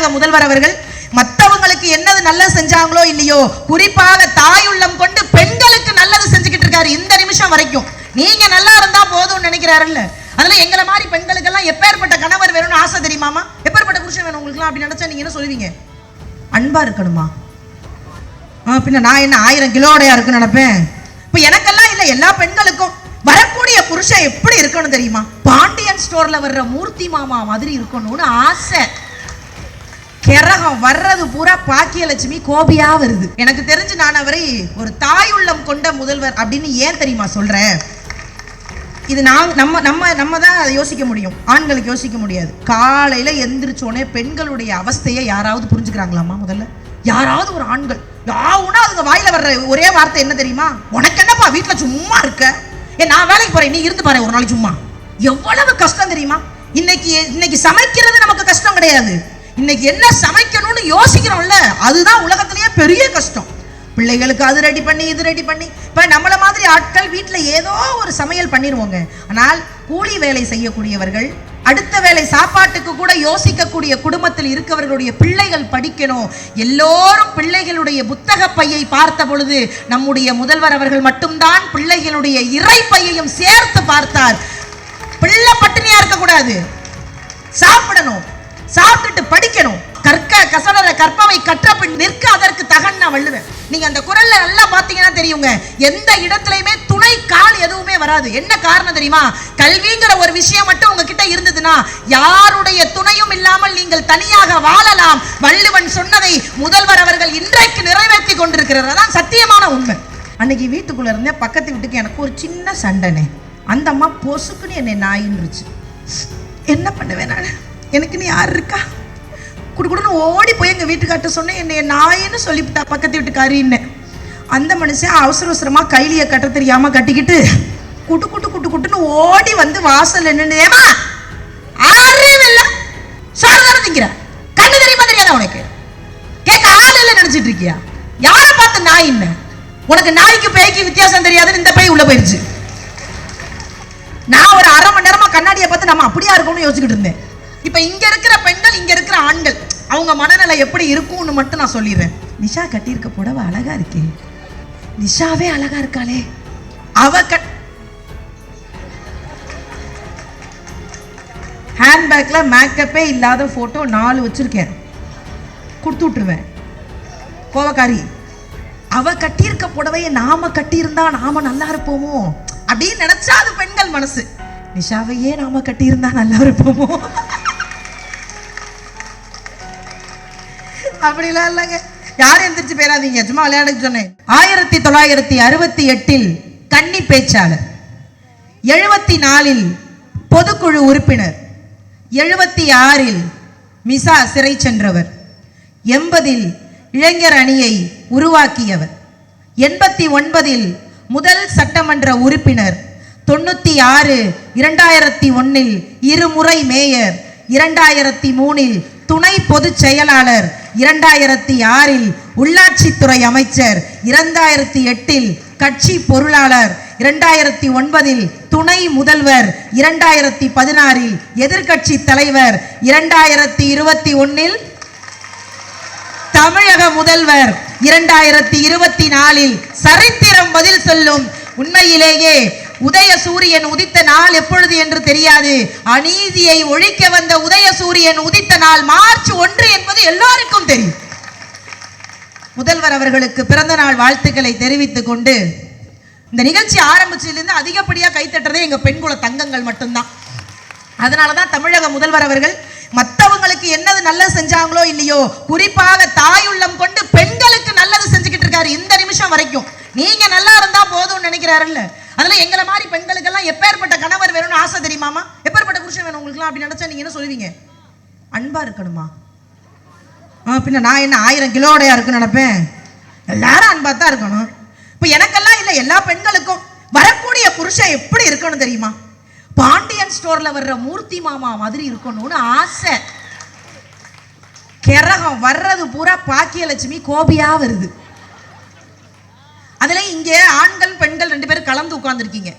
தமிழக முதல்வர் அவர்கள் மற்றவங்களுக்கு என்னது நல்லது செஞ்சாங்களோ இல்லையோ குறிப்பாக தாயுள்ளம் கொண்டு பெண்களுக்கு நல்லது செஞ்சுக்கிட்டு இருக்காரு இந்த நிமிஷம் வரைக்கும். நீங்க நல்லா இருந்தா போதும்னு நினைக்கிறாருல்ல. அதுல எங்களை மாதிரி பெண்களுக்கெல்லாம் எப்பேற்பட்ட கணவர் வேணும்னு ஆசை தெரியுமாமா எப்பேற்பட்ட புருஷன் வேணும் உங்களுக்குலாம் அப்படி நினைச்சா நீங்க என்ன சொல்லுவீங்க? அன்பா இருக்கணுமா? பின்ன நான் என்ன ஆயிரம் கிலோடையா இருக்குன்னு நினைப்பேன்? இப்ப எனக்கெல்லாம் இல்ல எல்லா பெண்களுக்கும். வரக்கூடிய புருஷன் எப்படி இருக்கணும் தெரியுமா? பாண்டியன் ஸ்டோர்ல வர்ற மூர்த்தி மாமா மாதிரி இருக்கணும்னு ஆசை. கிரகம் வர்றது பூரா பாக்கியலட்சுமி கோபியா வருது. எனக்கு தெரிஞ்சு நான் அவரை ஒரு தாயுள்ளம் கொண்ட முதல்வர் அப்படின்னு ஏன் தெரியுமா சொல்றேன்? இது நான் நம்ம நம்ம நம்ம தான் அதை யோசிக்க முடியும். ஆண்களுக்கு யோசிக்க முடியாது. காலையில எந்திரிச்சோடனே பெண்களுடைய அவஸ்தையை யாராவது புரிஞ்சுக்கிறாங்களாமா முதல்ல? யாராவது ஒரு ஆண்கள். யாவுனா அதுங்க வாயில வர்ற ஒரே வார்த்தை என்ன தெரியுமா? உனக்கு என்னப்பா வீட்டுல சும்மா இருக்க? ஏ நான் வேலைக்கு போறேன். நீ இருந்து பாரு ஒரு நாளைக்கு சும்மா. எவ்வளவு கஷ்டம் தெரியுமா? இன்னைக்கு இன்னைக்கு சமைக்கிறது நமக்கு கஷ்டம் கிடையாது. இன்னைக்கு என்ன சமைக்கணும்னு யோசிக்கிறோம்ல அதுதான் உலகத்திலேயே பெரிய கஷ்டம். பிள்ளைகளுக்கு அது ரெடி பண்ணி இது ரெடி பண்ணி. இப்போ நம்மள மாதிரி ஆட்கள் வீட்டில் ஏதோ ஒரு சமையல் பண்ணிடுவோங்க ஆனால் கூலி வேலை செய்யக்கூடியவர்கள் அடுத்த வேலை சாப்பாட்டுக்கு கூட யோசிக்கக்கூடிய குடும்பத்தில் இருக்கவர்களுடைய பிள்ளைகள் படிக்கணும். எல்லோரும் பிள்ளைகளுடைய புத்தக பையை பார்த்த பொழுது நம்முடைய முதல்வர் அவர்கள் மட்டும்தான் பிள்ளைகளுடைய இறை பையையும் சேர்த்து பார்த்தார். பிள்ளை பட்டினியா இருக்கக்கூடாது. சாப்பிடணும். சாப்பிட்டுட்டு படிக்கணும். கற்க கசடர கற்பவை கற்ற பின் நிற்க அதற்கு தகன் நான் வள்ளுவேன். நீங்க அந்த குரல்ல நல்லா பாத்தீங்கன்னா தெரியுங்க. எந்த இடத்துலயுமே துணை கால் எதுவுமே வராது. என்ன காரணம் தெரியுமா? கல்விங்கிற ஒரு விஷயம் மட்டும் உங்ககிட்ட இருந்ததுன்னா யாருடைய துணையும் இல்லாமல் நீங்கள் தனியாக வாழலாம். வள்ளுவன் சொன்னதை முதல்வர் அவர்கள் இன்றைக்கு நிறைவேற்றி கொண்டிருக்கிறார். அதான் சத்தியமான உண்மை. அன்னைக்கு வீட்டுக்குள்ள இருந்தே பக்கத்து வீட்டுக்கு எனக்கு ஒரு சின்ன சண்டைனே. அந்த அம்மா பொசுக்குன்னு என்னை நாயின்றுச்சு. என்ன பண்ணுவேன் நான்? எனக்கு நீ யார் இருக்கா? குடுக்குடுன்னு ஓடி போய் எங்கள் வீட்டுக்கார்ட்ட சொன்னேன். என்னை நாயின்னு சொல்லிவிட்டா பக்கத்து வீட்டுக்காரின்னு. அந்த மனுஷன் அவசர அவசரமாக கைலியை கட்ட தெரியாமல் கட்டிக்கிட்டு குட்டு குட்டு குட்டு குட்டுன்னு ஓடி வந்து வாசல் நின்று ஏமா அறிவில்ல சோறு தானே திங்கிற? கண்ணு தெரியுமா தெரியாதா உனக்கு? கேட்க ஆள் இல்லை நினைச்சிட்டு இருக்கியா? யாரை பார்த்த நாய் என்ன உனக்கு நாய்க்கு பேய்க்கு வித்தியாசம் தெரியாதுன்னு இந்த பேய் உள்ள போயிடுச்சு. நான் ஒரு அரை மணி நேரமா கண்ணாடியை பார்த்து நம்ம அப்படியா இருக்கணும்னு யோசிச்சுக்கிட்டு இருந்தேன். இப்ப இங்க இருக்கிற பெண்கள் இங்க இருக்கிற ஆண்கள் அவங்க மனநிலை எப்படி இருக்கும்னு மட்டும் நான் சொல்லிடுறேன். நிஷா கட்டியிருக்க புடவை அழகா இருக்கே. நிஷாவே அழகா இருக்காளே. அவ கட் ஹேண்ட்பேக்ல மேக்கப்பே இல்லாத போட்டோ நாலு வச்சிருக்கேன். கொடுத்து விட்டுருவேன். கோவக்காரி அவ கட்டியிருக்க புடவையை நாம கட்டியிருந்தா நாம நல்லா இருப்போமோ? அப்படின்னு நினைச்சா அது பெண்கள் மனசு. நிஷாவையே நாம கட்டியிருந்தா நல்லா இருப்போமோ? அப்படிலாம் இல்லைங்க. யாரும் எந்திரிச்சு போயிடாதீங்க சும்மா விளையாடுக்கு சொன்னேன். ஆயிரத்தி தொள்ளாயிரத்தி அறுபத்தி எட்டில் கன்னி பேச்சாளர். எழுபத்தி நாலில் பொதுக்குழு உறுப்பினர். எழுபத்தி ஆறில் மிசா சிறை சென்றவர் எண்பதில் இளைஞர் அணியை உருவாக்கியவர். எண்பத்தி ஒன்பதில் முதல் சட்டமன்ற உறுப்பினர். தொண்ணூற்றி ஆறு இரண்டாயிரத்தி ஒன்றில் இருமுறை மேயர். இரண்டாயிரத்தி மூணில் துணை பொதுச் செயலாளர். இரண்டாயிரத்தி ஆறில் உள்ளாட்சித்துறை அமைச்சர் இரண்டாயிரத்தி எட்டில் கட்சி பொருளாளர் இரண்டாயிரத்தி ஒன்பதில் துணை முதல்வர் இரண்டாயிரத்தி பதினாறில் எதிர்கட்சி தலைவர் இரண்டாயிரத்தி இருபத்தி ஒன்னில் தமிழக முதல்வர் இரண்டாயிரத்தி இருபத்தி நாலில் சரித்திரம் பதில் சொல்லும். உண்மையிலேயே உதய சூரியன் உதித்த நாள் எப்பொழுது என்று தெரியாது. அநீதியை ஒழிக்க வந்த உதய சூரியன் உதித்த நாள் மார்ச் ஒன்று என்பது எல்லாருக்கும் தெரியும். முதல்வர் அவர்களுக்கு பிறந்த நாள் வாழ்த்துக்களை தெரிவித்துக் கொண்டு இந்த நிகழ்ச்சி ஆரம்பிச்சதுலேருந்து அதிகப்படியா கைத்தட்டுறதே எங்க பெண்குல தங்கங்கள் மட்டும்தான். அதனால தான் தமிழக முதல்வர் அவர்கள் மற்றவங்களுக்கு என்னது நல்லது செஞ்சாங்களோ இல்லையோ குறிப்பாக தாயுள்ளம் கொண்டு பெண்களுக்கு நல்லது செஞ்சுக்கிட்டு இருக்காரு இந்த நிமிஷம் வரைக்கும். நீங்க நல்லா இருந்தா போதும்னு நினைக்கிறாருல்ல. அதனால எங்களை மாதிரி பெண்களுக்கெல்லாம் எப்பேற்பட்ட கணவர் வேணும்னு ஆசை தெரியுமாமா எப்பேற்பட்ட புருஷன் வேணும் உங்களுக்குலாம் அப்படி நினைச்சா நீங்க என்ன சொல்லுவீங்க? அன்பா இருக்கணுமா? பின்ன நான் என்ன ஆயிரம் கிலோடையா இருக்குன்னு நினைப்பேன்? எல்லாரும் அன்பா தான் இருக்கணும். இப்போ எனக்கெல்லாம் இல்லை எல்லா பெண்களுக்கும் வரக்கூடிய புருஷன் எப்படி இருக்கணும் தெரியுமா? பாண்டியன் ஸ்டோர்ல வர்ற மூர்த்தி மாமா மாதிரி இருக்கணும்னு ஆசை. கிரகம் வர்றது பூரா பாக்கியலட்சுமி கோபியா வருது. அதுல இங்க ஆண்கள் பெண்கள் ரெண்டு பேரும் கலந்து உட்கார்ந்துருக்கீங்க.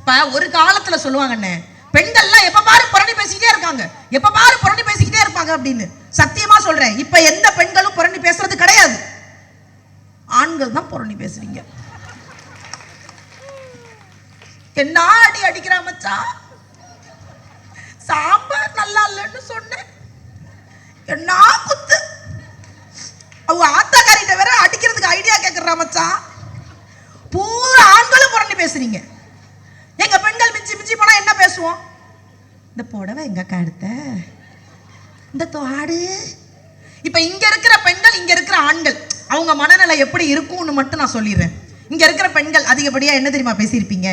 இப்போ ஒரு காலத்துல சொல்லுவாங்கண்ணே பெண்கள்லாம் எப்ப பாரு புரணி பேசிக்கிட்டே இருக்காங்க. எப்ப பாரு புரணி பேசிக்கிட்டே இருப்பாங்க அப்படின்னு. சத்தியமா சொல்றேன் இப்ப எந்த பெண்களும் புரணி பேசுறது கிடையாது. ஆண்கள் தான் புரணி பேசுறீங்க என்ன அடி அடிக்கிறா மச்சான் சாம்பார் நல்லா இல்லைன்னு சொன்னேன். என்ன குத்து. அவங்க ஆத்தாக்காரிட்ட வேற அடிக்கிறதுக்கு ஐடியா கேட்குறா மச்சான் பூரா ஆண்களும் புரண்டு பேசுறீங்க. எங்க பெண்கள் மிஞ்சி மிஞ்சி போனா என்ன பேசுவோம்? இந்த புடவை எங்க அக்கா எடுத்த? இந்த தோடு இப்ப இங்க இருக்கிற பெண்கள் இங்க இருக்கிற ஆண்கள் அவங்க மனநிலை எப்படி இருக்கும்னு மட்டும் நான் சொல்லிடுறேன். இங்க இருக்கிற பெண்கள் அதிகப்படியா என்ன தெரியுமா பேசியிருப்பீங்க?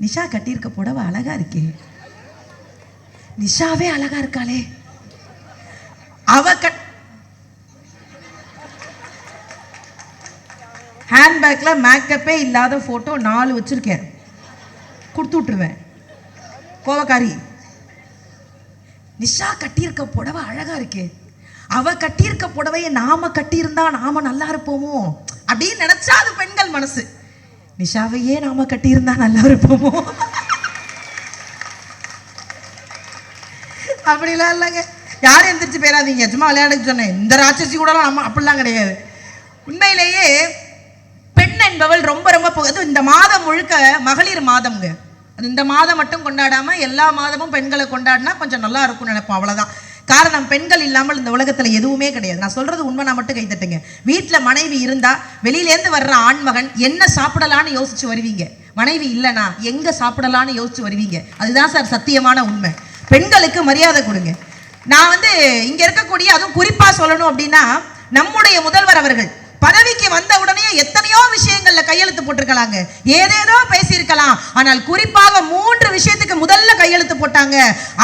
நிஷா கட்டியிருக்க புடவை அழகா இருக்கே. நிஷாவே அழகா இருக்காளே. அவ கட் ஹேண்ட்பேக்கில் மேக்கப்பே இல்லாத ஃபோட்டோ நாலு வச்சுருக்கேன். கொடுத்து விட்ருவேன் கோவக்காரி நிஷா கட்டியிருக்க புடவை அழகாக இருக்கே. அவ கட்டியிருக்க புடவையை நாம கட்டியிருந்தா நாம நல்லா இருப்போமோ? அப்படின்னு நினச்சா அது பெண்கள் மனசு. நிஷாவையே நாம கட்டியிருந்தா நல்லா இருப்போமோ? அப்படிலாம் இல்லைங்க. யாரும் எந்திரிச்சு போயிடாதீங்க சும்மா விளையாடுக்கு சொன்னேன். இந்த ராட்சசி கூடலாம் நம்ம அப்படிலாம் கிடையாது. உண்மையிலேயே என்பவள் ரொம்ப ரொம்ப பு- இந்த மாதம் முழுக்க மகளிர் மாதம்ங்க. அது இந்த மாதம் மட்டும் கொண்டாடாம எல்லா மாதமும் பெண்களை கொண்டாடினா கொஞ்சம் நல்லா இருக்கும்னு நினைப்போம் அவ்வளவுதான். காரணம் பெண்கள் இல்லாமல் இந்த உலகத்துல எதுவுமே கிடையாது. நான் சொல்றது உண்மை நான் மட்டும் கைத்தட்டுங்க வீட்டுல மனைவி இருந்தா வெளியிலேருந்து வர்ற ஆண்மகன் என்ன சாப்பிடலான்னு யோசிச்சு வருவீங்க? மனைவி இல்லைனா எங்க சாப்பிடலான்னு யோசிச்சு வருவீங்க? அதுதான் சார் சத்தியமான உண்மை. பெண்களுக்கு மரியாதை கொடுங்க. நான் வந்து இங்க இருக்கக்கூடிய அதுவும் குறிப்பா சொல்லணும் அப்படின்னா நம்முடைய முதல்வர் அவர்கள் பதவிக்கு வந்த உடனே எத்தனையோ விஷயங்கள்ல கையெழுத்து போட்டிருக்கலாங்க. ஏதேதோ பேசியிருக்கலாம். ஆனால் குறிப்பாக மூன்று விஷயத்துக்கு முதல்ல கையெழுத்து போட்டாங்க.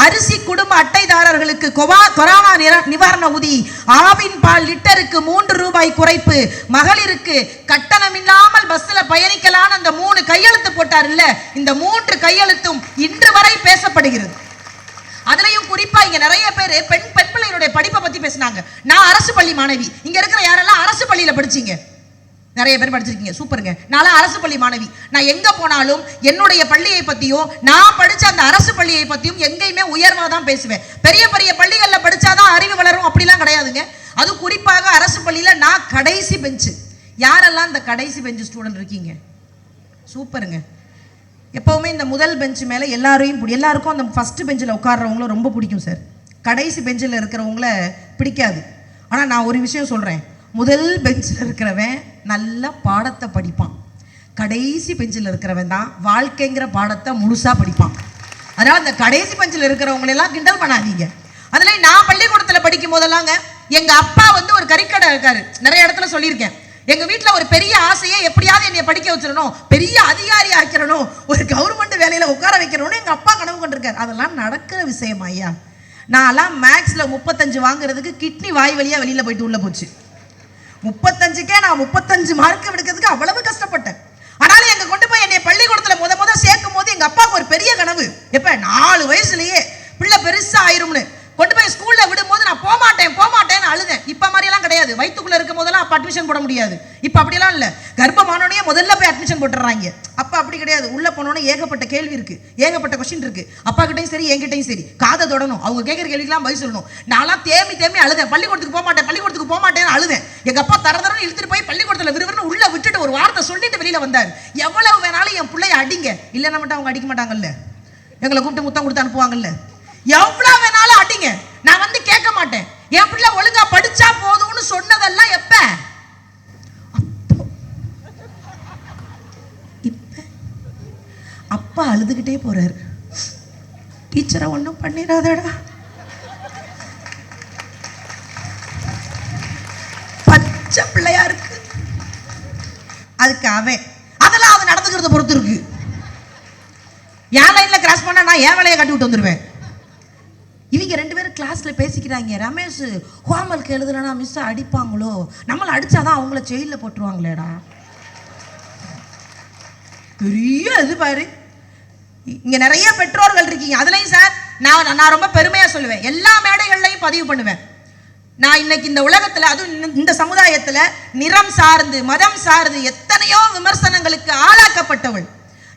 அரிசி குடும்ப அட்டைதாரர்களுக்கு கொவா கொரோனா நிவாரண உதி ஆவின் பால் லிட்டருக்கு மூன்று ரூபாய் குறைப்பு மகளிருக்கு கட்டணம் இல்லாமல் பஸ்ல பயணிக்கலாம்னு அந்த மூணு கையெழுத்து போட்டாருல்ல இந்த மூன்று கையெழுத்தும் இன்று வரை பேசப்படுகிறது. அதுலயும் குறிப்பா இங்க நிறைய பேர் பெண் பெண் பிள்ளைகளுடைய படிப்பை பத்தி பேசினாங்க. நான் அரசு பள்ளி மாணவி. இங்க இருக்கிற யாரெல்லாம் அரசு பள்ளியில படிச்சீங்க? நிறைய பேர் படிச்சிருக்கீங்க. சூப்பருங்க. நான்லாம் அரசு பள்ளி மாணவி. நான் எங்க போனாலும் என்னுடைய பள்ளியை பத்தியும் நான் படிச்ச அந்த அரசு பள்ளியை பத்தியும் எங்கேயுமே உயர்வா தான் பேசுவேன். பெரிய பெரிய பள்ளிகள்ல படிச்சாதான் அறிவு வளரும். அப்படிலாம் கிடையாதுங்க. அது குறிப்பாக அரசு பள்ளியில நான் கடைசி பெஞ்சு. யாரெல்லாம் இந்த கடைசி பெஞ்சு ஸ்டூடெண்ட் இருக்கீங்க? சூப்பருங்க. எப்போவுமே இந்த முதல் பெஞ்ச் மேலே எல்லாரையும் பிடி- எல்லாருக்கும் அந்த ஃபஸ்ட்டு பெஞ்சில் உட்கார்றவங்கள ரொம்ப பிடிக்கும் சார் கடைசி பெஞ்சில் இருக்கிறவங்கள பிடிக்காது. ஆனால் நான் ஒரு விஷயம் சொல்கிறேன் முதல் பெஞ்சில் இருக்கிறவன் நல்லா பாடத்தை படிப்பான். கடைசி பெஞ்சில் இருக்கிறவன் தான் வாழ்க்கைங்கிற பாடத்தை முழுசாக படிப்பான். அதனால் அந்த கடைசி பெஞ்சில் இருக்கிறவங்களெல்லாம் கிண்டல் பண்ணாதீங்க. அதில் நான் பள்ளிக்கூடத்தில் படிக்கும் போதெல்லாங்க எங்கள் அப்பா வந்து ஒரு கறிக்கடை இருக்காரு. நிறைய இடத்துல சொல்லியிருக்கேன். எங்க வீட்டில் ஒரு பெரிய ஆசையை எப்படியாவது என்னை படிக்க வச்சிடணும் பெரிய அதிகாரி ஆக்கிறணும் ஒரு கவர்மெண்ட் வேலையில உட்கார வைக்கணும்னு எங்க அப்பா கனவு கொண்டிருக்காரு. அதெல்லாம் நடக்கிற விஷயம் ஐயா. நான்லாம் மேக்ஸில் முப்பத்தஞ்சு வாங்குறதுக்கு கிட்னி வாய் வழியா வெளியில் போயிட்டு உள்ள போச்சு. முப்பத்தஞ்சுக்கே நான் முப்பத்தஞ்சு மார்க் எடுக்கிறதுக்கு அவ்வளவு கஷ்டப்பட்டேன். ஆனாலும் எங்க கொண்டு போய் என்னை பள்ளிக்கூடத்தில் முத முத சேர்க்கும் போது எங்க அப்பாவுக்கு ஒரு பெரிய கனவு. எப்ப? நாலு வயசுலயே. பிள்ளை பெருசா ஆயிரும்னு. கொண்டு போய் ஸ்கூல்ல விடும்போது நான் போக மாட்டேன் போக மாட்டேன்னு அழுதேன். இப்ப மாதிரி எல்லாம் கிடையாது. வயிற்று அப்போ அட்மிஷன் போட முடியாது. இப்போ அப்படிலாம் இல்லை. கர்ப்பமானோடனே முதல்ல போய் அட்மிஷன் போட்டுறாங்க அப்போ அப்படி கிடையாது. உள்ளே போனோடனே ஏகப்பட்ட கேள்வி இருக்குது ஏகப்பட்ட கொஸ்டின் இருக்குது அப்பா கிட்டையும் சரி என்கிட்டையும் சரி. காதை தொடணும். அவங்க கேட்குற கேள்விக்கெல்லாம் பதில் சொல்லணும். நான்லாம் தேமி தேமி அழுதேன். பள்ளிக்கூடத்துக்கு போக மாட்டேன் பள்ளிக்கூடத்துக்கு போக மாட்டேன்னு அழுதேன். எங்கள் அப்பா தர தரன்னு இழுத்துட்டு போய் பள்ளிக்கூடத்தில் விறுவிறுன்னு உள்ள விட்டுட்டு ஒரு வார்த்தை சொல்லிட்டு வெளியில் வந்தார். எவ்வளவு வேணாலும் என் பிள்ளைய அடிங்க. இல்லைன்னா மட்டும் அவங்க அடிக்க மாட்டாங்கல்ல. எங்களை கூப்பிட்டு முத்தம் கொடுத்து அனுப்புவாங்கல்ல. எவ்வளோ வேணாலும் அடிங்க. நான் வந்து கேட்க மாட்டேன். என் பிள்ளை ஒழுங்கா படிச்சா போதும்னு சொன்னதெல்லாம் எப்ப? அப்போ. இப்ப. அப்பா அழுதுகிட்டே போறாரு. டீச்சரை ஒன்றும் பண்ணிடாதடா. பச்சை பிள்ளையா இருக்கு. அதுக்கு அவன். அதெல்லாம் அது நடந்துக்கிறத பொறுத்து இருக்கு. என் லைன்ல கிராஸ் பண்ணா நான் என் வேலையை கட்டி விட்டு வந்துடுவேன் கிளாஸில் பேசிக்கிறாங்க. ரமேஷ் ஹோம்ஒர்க் எழுதுலனா மிஸ்ஸை அடிப்பாங்களோ? நம்மளை அடித்தாதான் அவங்கள ஜெயில போட்டுருவாங்களேடா. பெரிய இது பாரு. இங்கே நிறைய பெற்றோர்கள் இருக்கீங்க. அதுலேயும் சார் நான் நான் ரொம்ப பெருமையாக சொல்லுவேன். எல்லா மேடைகள்லையும் பதிவு பண்ணுவேன். நான் இன்னைக்கு இந்த உலகத்தில் அதுவும் இந்த- இந்த நிறம் சார்ந்து மதம் சார்ந்து எத்தனையோ விமர்சனங்களுக்கு ஆளாக்கப்பட்டவள்.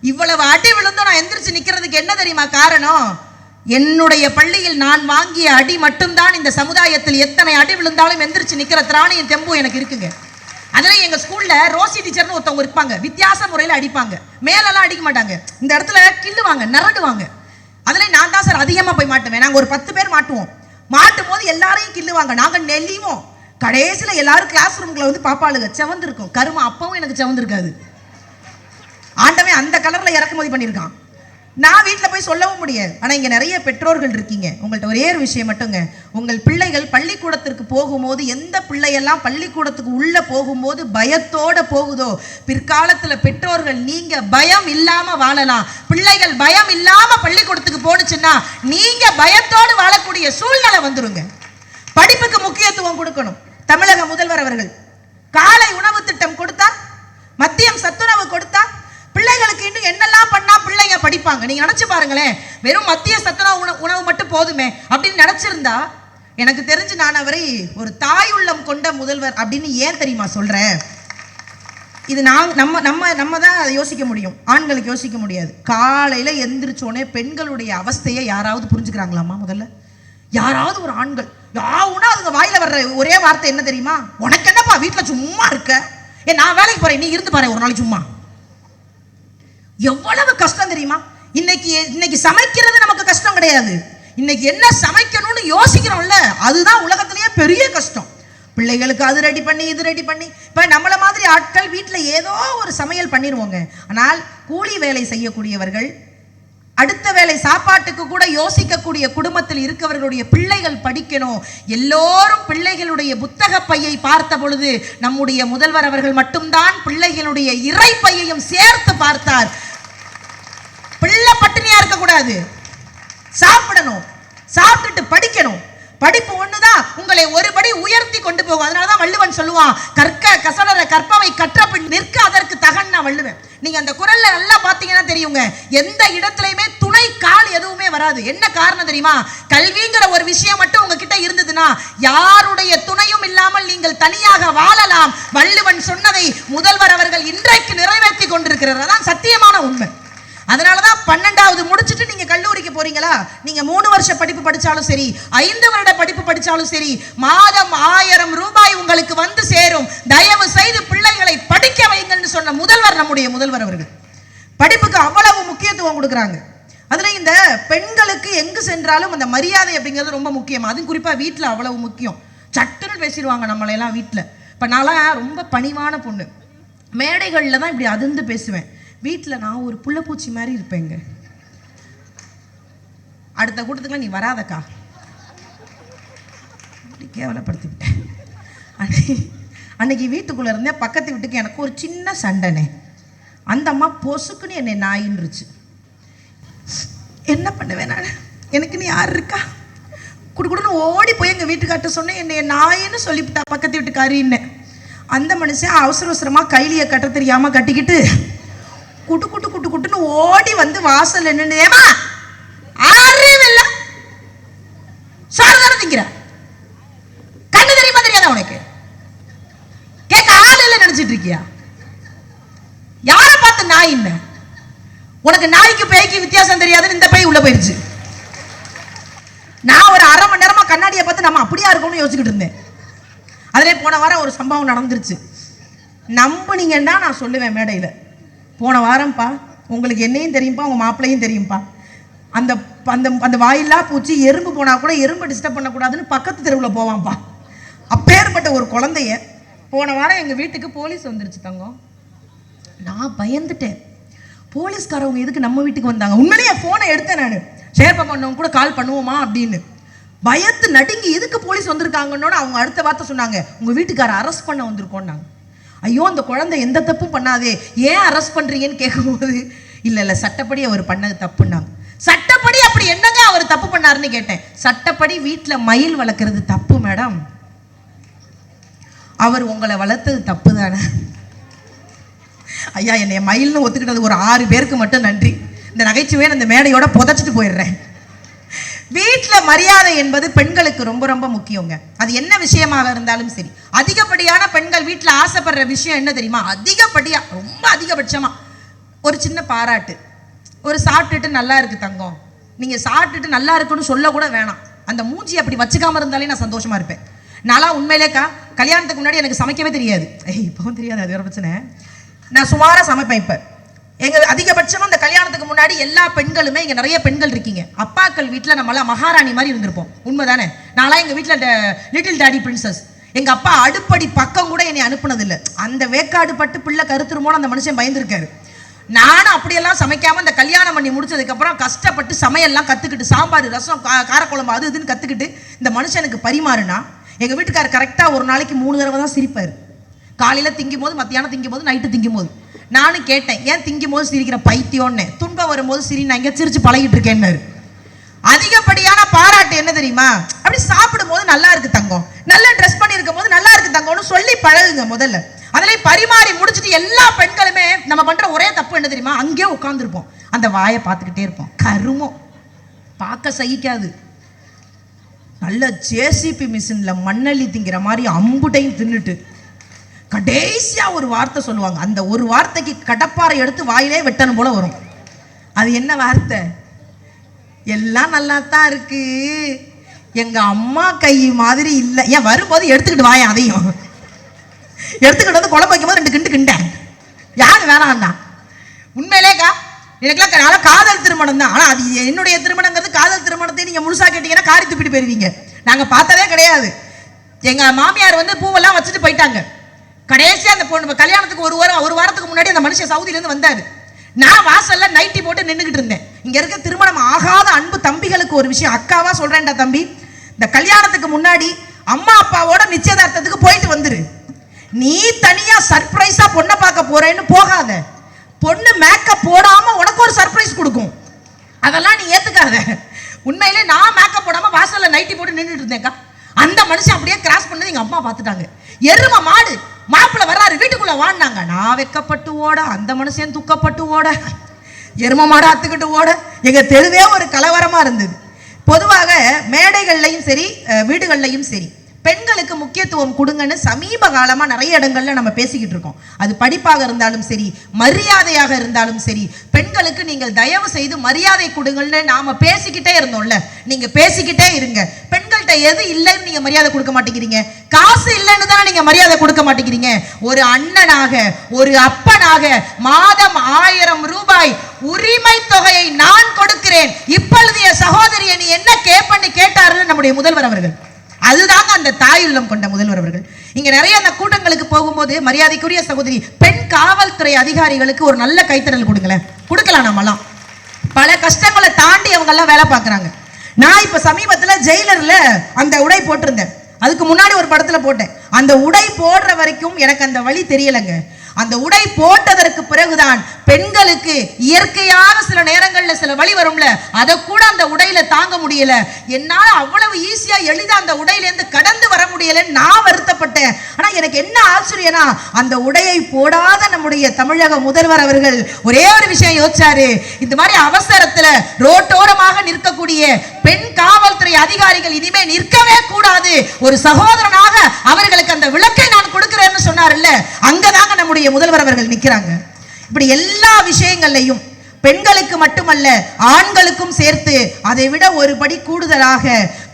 இவ்வளவு அடி விழுந்தும் நான் எந்திரிச்சு நிற்கிறதுக்கு என்ன தெரியுமா காரணம்? என்னுடைய பள்ளியில் நான் வாங்கிய அடி மட்டும்தான் இந்த சமுதாயத்தில் எத்தனை அடி விழுந்தாலும் எந்திரிச்சு நிக்கிற திராணியும் தெம்பும் எனக்கு இருக்குங்க. அதனால எங்க ஸ்கூல்ல ரோசி டீச்சர்னு ஒருத்தவங்க இருப்பாங்க. வித்தியாச முறையில் அடிப்பாங்க. மேலெல்லாம் அடிக்க மாட்டாங்க. இந்த இடத்துல கிள்ளுவாங்க நரடுவாங்க. அதுல நான் தான் சார் அதிகமா போய் மாட்டுவேன். நாங்க ஒரு பத்து பேர் மாட்டுவோம். மாட்டும் போது எல்லாரையும் கிள்ளுவாங்க. நாங்க நெல்லிவோம். கடைசியில எல்லாரும் கிளாஸ் ரூம்ல வந்து பாப்பாளுங்க. செவந்திருக்கும். கருமா அப்பவும் எனக்கு செவந்திருக்காது. ஆண்டவன் அந்த கலர்ல இறக்குமதி பண்ணியிருக்கான். நான் வீட்டில் போய் சொல்லவும் முடியாது. ஆனால் இங்கே நிறைய பெற்றோர்கள் இருக்கீங்க. உங்கள்கிட்ட ஒரே ஒரு விஷயம் மட்டுங்க. உங்கள் பிள்ளைகள் பள்ளிக்கூடத்திற்கு போகும்போது எந்த பிள்ளையெல்லாம் பள்ளிக்கூடத்துக்கு உள்ளே போகும்போது பயத்தோட போகுதோ பிற்காலத்தில் பெற்றோர்கள் நீங்கள் பயம் இல்லாமல் வாழலாம். பிள்ளைகள் பயம் இல்லாமல் பள்ளிக்கூடத்துக்கு போணுச்சுன்னா நீங்கள் பயத்தோடு வாழக்கூடிய சூழ்நிலை வந்துருங்க. படிப்புக்கு முக்கியத்துவம் கொடுக்கணும். தமிழக முதல்வர் அவர்கள் காலை உணவு திட்டம் கொடுத்தா மதியம் சத்துணவு கொடுத்தா பிள்ளைகளுக்கு இன்னும் என்னெல்லாம் பண்ணா படிப்பாங்க. நீங்க நினைச்சு பாருங்களேன். வெறும் மத்திய சத்துணா உணவு உணவு மட்டும் போதுமே அப்படின்னு நினைச்சிருந்தா எனக்கு தெரிஞ்சு நான் அவரை ஒரு தாய் உள்ளம் கொண்ட முதல்வர் அப்படின்னு ஏன் தெரியுமா சொல்றேன்? இது நான் நம்ம நம்ம நம்ம தான் அதை யோசிக்க முடியும். ஆண்களுக்கு யோசிக்க முடியாது. காலையில் எந்திரிச்சோடனே பெண்களுடைய அவஸ்தையை யாராவது புரிஞ்சுக்கிறாங்களாம்மா முதல்ல? யாராவது ஒரு ஆண்கள். யாவுனா அதுங்க வாயில வர்ற ஒரே வார்த்தை என்ன தெரியுமா? உனக்கு என்னப்பா வீட்டில் சும்மா இருக்க? ஏ நான் வேலைக்கு போறேன். நீ இருந்து பாரு ஒரு நாளைக்கு சும்மா. எவ்வளவு கஷ்டம் தெரியுமா? இன்னைக்கு இன்னைக்கு சமைக்கிறது நமக்கு கஷ்டம் கிடையாது. இன்னைக்கு என்ன சமைக்கணும்னு யோசிக்கிறோம்ல அதுதான் உலகத்திலேயே பெரிய கஷ்டம். பிள்ளைகளுக்கு அது ரெடி பண்ணி இது ரெடி பண்ணி. இப்போ நம்மளை மாதிரி ஆட்கள் வீட்டில் ஏதோ ஒரு சமையல் பண்ணிடுவோங்க ஆனால் கூலி வேலை செய்யக்கூடியவர்கள் அடுத்த வேளை சாப்பாட்டுக்கு கூட யோசிக்கக்கூடிய குடும்பத்தில் இருக்கவர்களுடைய பிள்ளைகள் படிக்கணும். எல்லோரும் பிள்ளைகளுடைய புத்தக பையை பார்த்த பொழுது நம்முடைய முதல்வர் அவர்கள் மட்டும்தான் பிள்ளைகளுடைய இறை பையையும் சேர்த்து பார்த்தார். பிள்ளை பட்டினியா இருக்கக்கூடாது. சாப்பிடணும். சாப்பிட்டுட்டு படிக்கணும். படிப்பு ஒண்ணுதான். உங்களை ஒருபடி உயர்த்தி கொண்டு போகும். அதனாலதான் வள்ளுவன் சொல்லுவான் கற்க கசடர கற்பவை கற்ற பின் நிற்க அதற்கு தகன் நான் வள்ளுவேன். நீங்க அந்த குரல்ல நல்லா பாத்தீங்கன்னா தெரியுங்க. எந்த இடத்துலயுமே துணை கால் எதுவுமே வராது. என்ன காரணம் தெரியுமா? கல்விங்கிற ஒரு விஷயம் மட்டும் உங்ககிட்ட இருந்ததுன்னா யாருடைய துணையும் இல்லாமல் நீங்கள் தனியாக வாழலாம். வள்ளுவன் சொன்னதை முதல்வர் அவர்கள் இன்றைக்கு நிறைவேற்றி கொண்டிருக்கிறார். அதான் சத்தியமான உண்மை. அதனால தான் பன்னெண்டாவது முடிச்சுட்டு நீங்கள் கல்லூரிக்கு போறீங்களா? நீங்கள் மூணு வருஷ படிப்பு படித்தாலும் சரி ஐந்து வருட படிப்பு படித்தாலும் சரி மாதம் ஆயிரம் ரூபாய் உங்களுக்கு வந்து சேரும். தயவு செய்து பிள்ளைகளை படிக்க வைங்கள்னு சொன்ன முதல்வர் நம்முடைய முதல்வர் அவர்கள். படிப்புக்கு அவ்வளவு முக்கியத்துவம் கொடுக்குறாங்க. அதில் இந்த பெண்களுக்கு எங்கு சென்றாலும் அந்த மரியாதை அப்படிங்கிறது ரொம்ப முக்கியம். அதுவும் குறிப்பாக வீட்டில் அவ்வளவு முக்கியம். சட்டுன்னு பேசிடுவாங்க நம்மளையெல்லாம் வீட்டில் இப்போ நான்லாம் ரொம்ப பணிவான பொண்ணு. மேடைகளில் தான் இப்படி அதிர்ந்து பேசுவேன். வீட்டில் நான் ஒரு புள்ளப்பூச்சி மாதிரி இருப்பேங்க. அடுத்த கூட்டத்துக்குலாம் நீ வராதக்கா. அப்படி கேவலப்படுத்தி விட்டேன் அன்னைக்கு வீட்டுக்குள்ளே இருந்தேன் பக்கத்து வீட்டுக்கு எனக்கு ஒரு சின்ன சண்டைனே. அந்த அம்மா பொசுக்குன்னு என்னை நாயின்றுச்சு. என்ன பண்ணுவேன் நான்? எனக்கு நீ யார் இருக்கா? குடுக்குடுன்னு ஓடி போய் எங்கள் வீட்டுக்கார்ட்ட சொன்னேன் என்னை நாயின்னு சொல்லிவிட்டா பக்கத்து வீட்டுக்காரின்னு. அந்த மனுஷன் அவசர அவசரமாக கைலியை கட்ட தெரியாமல் கட்டிக்கிட்டு குட்டு குட்டு குட்டு குட்டுன்னு ஓடி வந்து வாசல் நின்று ஏமா அறிவில்ல சார் தானே திங்கிற? கண்ணு தெரியுமா தெரியாதா உனக்கு? கேட்க ஆள் இல்லை நினைச்சிட்டு இருக்கியா? யாரை பார்த்து நாய் என்ன? உனக்கு நாய்க்கு பேய்க்கு வித்தியாசம் தெரியாதுன்னு இந்த பேய் உள்ள போயிடுச்சு. நான் ஒரு அரை மணி நேரமா கண்ணாடியை பார்த்து நம்ம அப்படியா இருக்கணும்னு யோசிச்சுக்கிட்டு இருந்தேன். அதிலே போன வாரம் ஒரு சம்பவம் நடந்துருச்சு. நம்புனீங்கன்னா நான் சொல்லுவேன் மேடையில். போன வாரம்ப்பா உங்களுக்கு என்னையும் தெரியும்ப்பா உங்கள் மாப்பிள்ளையும் தெரியும்ப்பா அந்த அந்த அந்த வாயில்லா பூச்சி எறும்பு போனால் கூட எறும்பு டிஸ்டர்ப் பண்ணக்கூடாதுன்னு பக்கத்து தெருவில் போவான்ப்பா. அப்பேற்பட்ட ஒரு குழந்தைய போன வாரம் எங்கள் வீட்டுக்கு போலீஸ் வந்துருச்சு தங்கம். நான் பயந்துட்டேன். போலீஸ்காரவங்க எதுக்கு நம்ம வீட்டுக்கு வந்தாங்க? உண்மையிலேயே ஃபோனை எடுத்தேன் நான். ஷேர் பண்ணவங்க கூட கால் பண்ணுவோமா அப்படின்னு. பயத்து நடுங்கி எதுக்கு போலீஸ் வந்திருக்காங்கன்னோட அவங்க அடுத்த வார்த்தை சொன்னாங்க. உங்கள் வீட்டுக்கார அரெஸ்ட் பண்ண வந்திருக்கோன்னாங்க ஐயோ அந்த குழந்தை எந்த தப்பும் பண்ணாதே. ஏன் அரெஸ்ட் பண்ணுறீங்கன்னு கேட்கும்போது இல்லை இல்லை சட்டப்படி அவர் பண்ணது தப்புன்னாங்க. சட்டப்படி அப்படி என்னங்க அவர் தப்பு பண்ணாருன்னு கேட்டேன். சட்டப்படி வீட்டில் மயில் வளர்க்குறது தப்பு மேடம். அவர் உங்களை வளர்த்தது தப்பு தானே ஐயா என்னை மயில்னு ஒத்துக்கிட்டது ஒரு ஆறு பேருக்கு மட்டும் நன்றி. இந்த நகைச்சுவையை அந்த மேடையோட புதைச்சிட்டு போயிடுறேன். வீட்டில் மரியாதை என்பது பெண்களுக்கு ரொம்ப ரொம்ப முக்கியங்க. அது என்ன விஷயமாக இருந்தாலும் சரி. அதிகப்படியான பெண்கள் வீட்டில் ஆசைப்படுற விஷயம் என்ன தெரியுமா? அதிகப்படியாக ரொம்ப அதிகபட்சமாக ஒரு சின்ன பாராட்டு. ஒரு சாப்பிட்டுட்டு நல்லா இருக்கு தங்கம். நீங்கள் சாப்பிட்டுட்டு நல்லா இருக்குன்னு சொல்லக்கூட வேணாம். அந்த மூஞ்சி அப்படி வச்சுக்காம இருந்தாலே நான் சந்தோஷமா இருப்பேன். நான்லாம் உண்மையிலேக்கா கல்யாணத்துக்கு முன்னாடி எனக்கு சமைக்கவே தெரியாது. ஏய் இப்போவும் தெரியாது அது வேறு பிரச்சனை. நான் சுமாராக சமைப்பேன் இப்போ. எங்கள் அதிகபட்சமா எனக்கு முன்னாடி எல்லா பெண்களுமே இங்க நிறைய பெண்கள் இருக்கீங்க. அப்பாக்கள் வீட்டுல நம்மளாம் மகாராணி மாதிரி இருந்திருப்போம். உண்மைதானே? நான்லாம் எங்க வீட்டுல லிட்டில் டாடி பிரின்சஸ் எங்க அப்பா அடுப்படி பக்கம் கூட என்னை அனுப்புனதில்லை. அந்த வேக்காடு பட்டு பிள்ளை கருத்துருமோன்னு அந்த மனுஷன் பயந்துருக்காரு. நானும் அப்படியெல்லாம் சமைக்காம இந்த கல்யாணம் பண்ணி முடிச்சதுக்கப்புறம் கஷ்டப்பட்டு சமையல்லாம் கத்துக்கிட்டு சாம்பார் ரசம் காரக்குழம்பு அது இதுன்னு கத்துக்கிட்டு இந்த மனுஷனுக்கு பரிமாறுனா எங்க வீட்டுக்காரர் கரெக்டா ஒரு நாளைக்கு மூணு தடவை தான் சிரிப்பாரு. காலையில திங்கும் போது மத்தியானம் திங்கும் போது நைட்டு திங்கும் போது நானும் கேட்டேன் ஏன் திங்கும் போது சிரிக்கிற பைத்தியம்னு? துன்பம் வரும்போது சிரி நான் இங்கே சிரிச்சு பழகிட்டு இருக்கேன்னு அதிகப்படியான பாராட்டு என்ன தெரியுமா? அப்படி சாப்பிடும் போது நல்லா இருக்கு தங்கம். நல்லா ட்ரெஸ் பண்ணியிருக்கும் போது நல்லா இருக்கு தங்கம்னு சொல்லி பழகுங்க முதல்ல. அதில் பரிமாறி முடிச்சிட்டு எல்லா பெண்களுமே நம்ம பண்ணுற ஒரே தப்பு என்ன தெரியுமா? அங்கேயே உட்காந்துருப்போம் அந்த வாயை பார்த்துக்கிட்டே இருப்போம். கருமம். பார்க்க சகிக்காது. நல்ல ஜேசிபி மிஷினில் மண்ணள்ளி திங்கிற மாதிரி அம்புட்டையும் தின்னுட்டு கடைசியாக ஒரு வார்த்தை சொல்லுவாங்க. அந்த ஒரு வார்த்தைக்கு கடப்பாரை எடுத்து வாயிலே வெட்டணும் போல வரும். அது என்ன வார்த்தை? எல்லாம் நல்லா தான் இருக்கு. எங்கள் அம்மா கை மாதிரி இல்லை. ஏன் வரும்போது எடுத்துக்கிட்டு வாயன் அதையும். எடுத்துக்கிட்டு வந்து குழம்பு வைக்கும்போது ரெண்டு கிண்டு கிண்டேன். யாரு வேணாம்னா உண்மையிலேக்கா எனக்குலாம் நல்லா காதல் திருமணம் தான். ஆனால் அது என்னுடைய திருமணங்கிறது காதல் திருமணத்தை நீங்கள் முழுசாக கேட்டிங்கன்னா காரி துப்பிட்டு போயிருவீங்க. நாங்கள் பார்த்ததே கிடையாது. எங்கள் மாமியார் வந்து பூவெல்லாம் வச்சுட்டு போயிட்டாங்க. கடைசியாக அந்த பொண்ணு கல்யாணத்துக்கு ஒரு வாரம் ஒரு வாரத்துக்கு முன்னாடி அந்த மனுஷன் சவுதியிலேருந்து வந்தார். நான் வாசல்ல நைட்டி போட்டு நின்றுக்கிட்டு இருந்தேன். இங்க இருக்க திருமணம் ஆகாத அன்பு தம்பிகளுக்கு ஒரு விஷயம். அக்காவா சொல்றேன்டா தம்பி இந்த கல்யாணத்துக்கு முன்னாடி அம்மா அப்பாவோட நிச்சயதார்த்தத்துக்கு போயிட்டு வந்துரு. நீ தனியா சர்ப்ரைஸா பொண்ணை பார்க்க போறேன்னு போகாத. பொண்ணு மேக்கப் போடாம உனக்கு ஒரு சர்ப்ரைஸ் கொடுக்கும். அதெல்லாம் நீ ஏத்துக்காத. உண்மையிலே நான் மேக்கப் போடாம வாசல்ல நைட்டி போட்டு நின்றுட்டு இருந்தேன்க்கா. அந்த மனுஷன் அப்படியே கிராஸ் பண்ணது எங்க அம்மா பார்த்துட்டாங்க. எரும மாடு மாப்பிள்ளை வர்றாரு வீட்டுக்குள்ள வாடினாங்க நான் வெக்கப்பட்டு ஓட அந்த மனுஷன் துக்கப்பட்டு ஓட எரும மாடு அத்துக்கிட்டு ஓட. எங்க தெருவே ஒரு கலவரமா இருந்தது. பொதுவாக மேடைகள்லையும் சரி வீடுகள்லையும் சரி. பெண்களுக்கு முக்கியத்துவம் கொடுங்கன்னு சமீப காலமாக நிறைய இடங்கள்ல நம்ம பேசிக்கிட்டு இருக்கோம். அது படிப்பாக இருந்தாலும் சரி மரியாதையாக இருந்தாலும் சரி பெண்களுக்கு நீங்கள் தயவு செய்து மரியாதை கொடுங்கள்னு நாம பேசிக்கிட்டே இருந்தோம்ல. நீங்க பேசிக்கிட்டே இருங்க. பெண்கள்கிட்ட எது இல்லைன்னு நீங்க மரியாதை கொடுக்க மாட்டேங்கிறீங்க. காசு இல்லைன்னு தான் நீங்க மரியாதை கொடுக்க மாட்டேங்கிறீங்க. ஒரு அண்ணனாக ஒரு அப்பனாக மாதம் ஆயிரம் ரூபாய் உரிமை தொகையை நான் கொடுக்கிறேன். இப்பொழுது சகோதரியை நீ என்ன கேப்பன்னு கேட்டாருன்னு நம்முடைய முதல்வர் அவர்கள். அதுதாங்க அந்த தாயுள்ளம் கொண்ட முதல்வர் அவர்கள். இங்க நிறைய அந்த கூட்டங்களுக்கு போகும்போது மரியாதைக்குரிய சகோதரி பெண் காவல்துறை அதிகாரிகளுக்கு ஒரு நல்ல கைத்தறல் கொடுங்களேன். கொடுக்கலாம் நம்மலாம் பல கஷ்டங்களை தாண்டி அவங்க எல்லாம் வேலை பார்க்கறாங்க. நான் இப்ப சமீபத்துல ஜெயிலர்ல அந்த உடை போட்டிருந்தேன். அதுக்கு முன்னாடி ஒரு படத்துல போட்டேன். அந்த உடை போடுற வரைக்கும் எனக்கு அந்த வழி தெரியலங்க. அந்த உடை போட்டதற்கு பிறகுதான் பெண்களுக்கு இயற்கையாக சில நேரங்களில் சில வழி வரும்ல. அதை கூட அந்த உடையில தாங்க முடியல. என்னால் அவ்வளவு ஈஸியா எளிதா அந்த உடையிலேருந்து கடந்து வர முடியலன்னு நான் வருத்தப்பட்டேன். ஆனா எனக்கு என்ன ஆச்சரியனா அந்த உடையை போடாத நம்முடைய தமிழக முதல்வர் அவர்கள் ஒரே ஒரு விஷயம் யோசிச்சாரு. இந்த மாதிரி அவசரத்துல ரோட்டோரமாக நிற்கக்கூடிய பெண் காவல்துறை அதிகாரிகள் இனிமே நிற்கவே கூடாது. ஒரு சகோதரனாக அவர்களுக்கு அந்த விளக்கை நான் கொடுக்கிறேன்னு சொன்னார்ல அங்கதாங்க நம்முடைய முதல்வர் அவர்கள் நிக்கிறாங்க. இப்படி எல்லா விஷயங்கள்லையும் பெண்களுக்கு மட்டுமல்ல ஆண்களுக்கும் சேர்த்து அதை விட ஒரு படி கூடுதலாக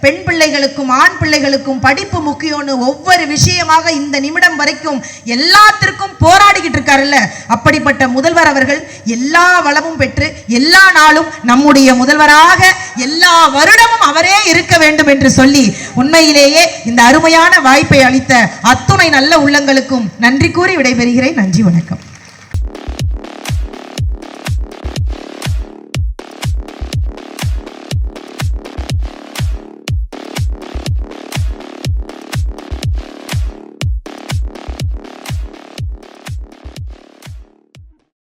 பெண் பிள்ளைகளுக்கும் ஆண் பிள்ளைகளுக்கும் படிப்பு முக்கியம்னு ஒவ்வொரு விஷயமாக இந்த நிமிடம் வரைக்கும் எல்லாத்திற்கும் போராடிக்கிட்டு இருக்காருல்ல? அப்படிப்பட்ட முதல்வர் அவர்கள் எல்லா வளமும் பெற்று எல்லா நாளும் நம்முடைய முதல்வராக எல்லா வருடமும் அவரே இருக்க வேண்டும் என்று சொல்லி உண்மையிலேயே இந்த அருமையான வாய்ப்பை அளித்த அத்துணை நல்ல உள்ளங்களுக்கும் நன்றி கூறி விடைபெறுகிறேன். நன்றி வணக்கம்.